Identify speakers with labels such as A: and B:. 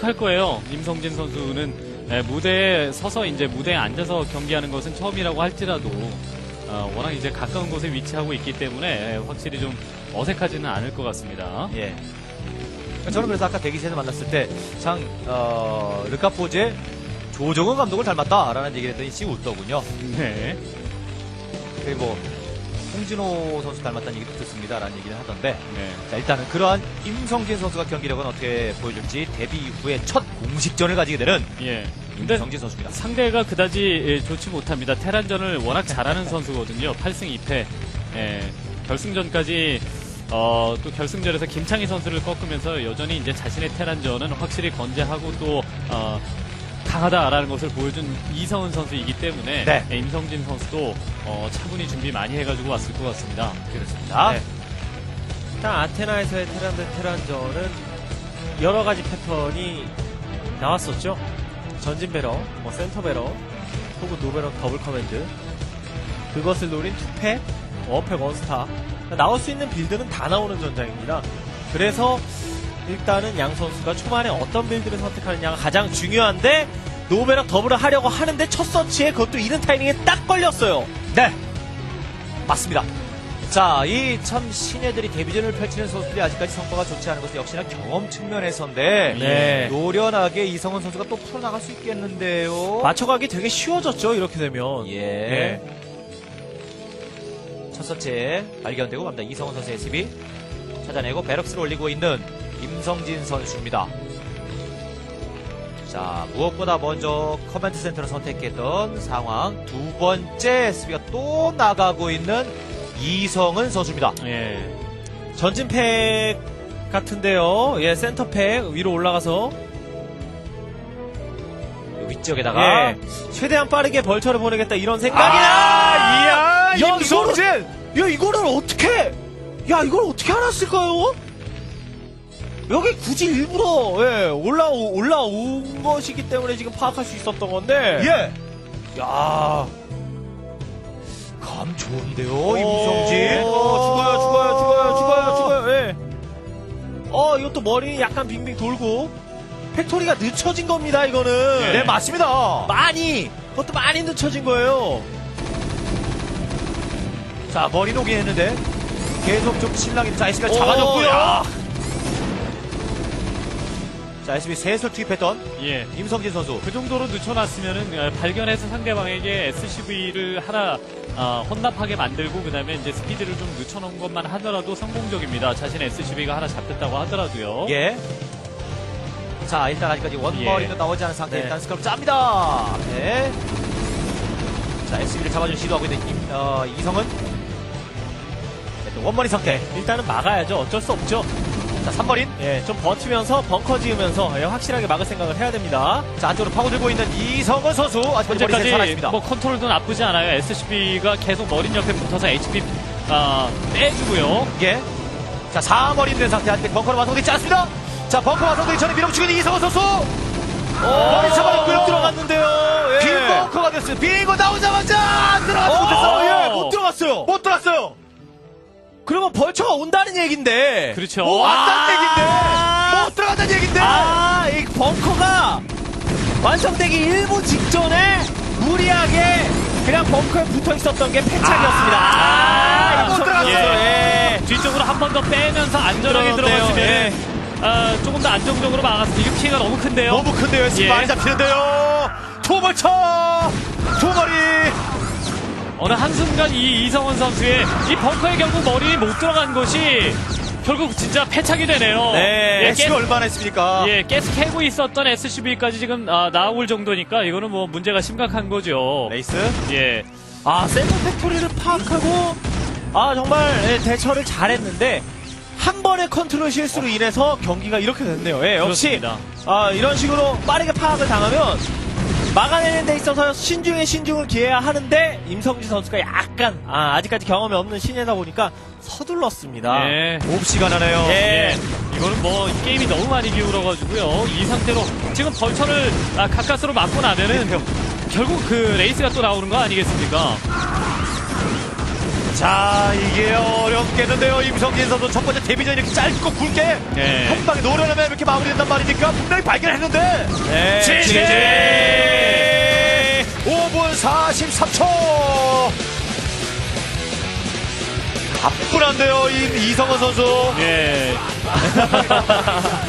A: 익숙할 거예요. 임성진 선수는 예, 무대에 서서 이제 무대에 앉아서 경기하는 것은 처음이라고 할지라도 어, 워낙 이제 가까운 곳에 위치하고 있기 때문에 예, 확실히 좀 어색하지는 않을 것 같습니다.
B: 예. 저는 그래서 아까 대기실에서 만났을 때, 참, 어, 르카포즈의 조정은 감독을 닮았다라는 얘기를 했더니 씨웃더군요.
A: 네.
B: 그리고 뭐, 홍진호 선수 닮았다는 얘기도 듣습니다라는 얘기를 하던데,
A: 네.
B: 자, 일단은 그러한 임성진 선수가 경기력은 어떻게 보여줄지 데뷔 이후에 첫 공식전을 가지게 되는
A: 예. 근데
B: 임성진 선수입니다.
A: 상대가 그다지 예, 좋지 못합니다. 테란전을 워낙 잘하는 선수거든요. 8승 2패. 예, 결승전까지 어, 또 결승전에서 김창희 선수를 꺾으면서 여전히 이제 자신의 테란전은 확실히 건재하고 또 어, 강하다라는 것을 보여준 이성은 선수이기 때문에
B: 네.
A: 예, 임성진 선수도 어, 차분히 준비 많이 해가지고 왔을 것 같습니다.
B: 그렇습니다.
C: 네. 일단 아테나에서의 테란 대 테란전은 여러 가지 패턴이 나왔었죠. 전진 배러, 뭐 센터 배러, 혹은 노배러 더블 커맨드. 그것을 노린 투팩, 원팩 원스타. 나올 수 있는 빌드는 다 나오는 전장입니다. 그래서 일단은 양 선수가 초반에 어떤 빌드를 선택하느냐가 가장 중요한데 노베락 더블을 하려고 하는데 첫 서치에 그것도 이른 타이밍에 딱 걸렸어요.
B: 네. 맞습니다. 자, 이 참 신예들이 데뷔전을 펼치는 선수들이 아직까지 성과가 좋지 않은 것은 역시나 경험 측면에서인데
C: 네.
B: 노련하게 이성훈 선수가 또 풀어나갈 수 있겠는데요.
C: 맞춰가기 되게 쉬워졌죠 이렇게 되면
B: 예.
C: 네.
B: 첫 서체 발견되고 갑니다. 이성훈 선수의 SB 찾아내고 베럭스를 올리고 있는 임성진 선수입니다. 자, 무엇보다 먼저 커맨드 센터를 선택했던 상황. 두 번째 SB가 또 나가고 있는 이성은 선수입니다.
A: 예.
C: 전진팩 같은데요 예 센터팩 위로 올라가서
B: 위쪽에다가
C: 예 최대한 빠르게 벌처를 보내겠다 이런 생각이
B: 아,
C: 나
B: 이야,
C: 야,
B: 임성진!
C: 야 이거를 어떻게 야 이걸 어떻게 알았을까요? 여기 굳이 일부러 예, 올라오, 올라온 것이기 때문에 지금 파악할 수 있었던 건데
B: 예.
C: 야
B: 감 좋은데요, 임성진.
C: 어, 죽어요, 죽어요, 죽어요, 죽어요, 죽어요. 예. 어, 이것도 머리 약간 빙빙 돌고 팩토리가 늦춰진 겁니다. 이거는.
B: 네, 맞습니다.
C: 많이. 그것도 많이 늦춰진 거예요.
B: 자, 머리 녹이 했는데 계속 좀 신랑이 자, SB가
C: 오,
B: 잡아줬고요.
C: 야.
B: 자, SB 셋을 투입했던
A: 예.
B: 임성진 선수.
A: 그 정도로 늦춰놨으면은 어, 발견해서 상대방에게 SCV를 하나 어, 혼납하게 만들고 그다음에 이제 스피드를 좀 늦춰놓은 것만 하더라도 성공적입니다. 자신의 SCV가 하나 잡혔다고 하더라도요.
B: 예. 자, 일단 아직까지 원머리도
A: 예.
B: 나오지 않은 상태.
C: 네.
B: 일단 스크럽 짭니다. 네. 자, SB를 잡아준 시도하고 있는 임, 어, 이성은. 네, 또 원머리 상태.
C: 일단은 막아야죠. 어쩔 수 없죠.
B: 자, 3머린.
C: 예, 좀 버티면서 벙커 지으면서 예, 확실하게 막을 생각을 해야 됩니다.
B: 자, 안쪽으로 파고들고 있는 이성은 선수. 아직까지 머리
A: 현재까지
B: 살아있습니다.
A: 뭐 컨트롤도 나쁘지 않아요. SCV가 계속 머린 옆에 붙어서 HP 아, 빼주고요.
B: 예. 자, 4머리 된 상태. 아직 벙커로 완성되지 않습니다. 자, 벙커 완성되기 전에 밀어붙이고 있는 이성은 선수. 머리 잡아냈고요.
C: 못 들어갔는데요. 예.
B: 빈 벙커가 됐어요. 빈거 나오자마자
C: 그러면 벌처가 온다는 얘긴데.
A: 그렇죠.
B: 못 왔다는 얘긴데.
C: 아.
B: 못 들어간다는 얘긴데.
C: 아, 이 벙커가 완성되기 일부 직전에 무리하게 그냥 벙커에 붙어 있었던 게 패착이었습니다.
B: 아, 못
C: 임성진
B: 들어갔어요.
C: 선수, 예.
A: 뒤쪽으로 한 번 더 빼면서 안전하게. 들어갔으면
C: 예.
A: 아, 조금 더 안정적으로 때 이거 피해가 너무 큰데요.
B: 너무 큰데요.
A: 예.
B: 많이 잡히는데요. 투벌쳐. 두 머리.
A: 어느 한순간 이 이성원 선수의 이 벙커에 결국 머리 못 들어간 것이 결국 진짜 패착이 되네요.
C: 네,
A: 예,
B: 애쉬가 얼마나 했습니까?
A: 예, 계속 캐고 있었던 SCB까지 지금 아, 나올 정도니까 이거는 뭐 문제가 심각한 거죠.
B: 레이스.
A: 예.
C: 아, 센터 팩토리를 파악하고, 아, 정말, 예, 대처를 잘했는데, 한 번의 컨트롤 실수로 인해서 경기가 이렇게 됐네요. 예, 역시,
A: 그렇습니다.
C: 아, 이런 식으로 빠르게 파악을 당하면, 막아내는 데 있어서 신중에 신중을 기해야 하는데, 임성진 선수가 약간, 아, 아직까지 경험이 없는 신예다 보니까 서둘렀습니다.
A: 예.
B: 몹시가 나네요.
C: 예.
A: 예. 이거는 뭐 게임이 너무 많이 기울어가지고요. 이 상태로 지금 벌처를 아, 가까스로 맞고 나면은 결국 그 레이스가 또 나오는 거 아니겠습니까?
B: 자, 이게 어 렵겠는데요. 임성진 선수 첫 번째 데뷔전 이렇게 짧고 굵게
A: 네.
B: 한 방에 노려내면 이렇게 마무리된단 말이니까 분명히 발견했는데.
A: 네,
B: 지지! 5분 43초! 가뿐한데요, 이 이성원 선수.
A: 예.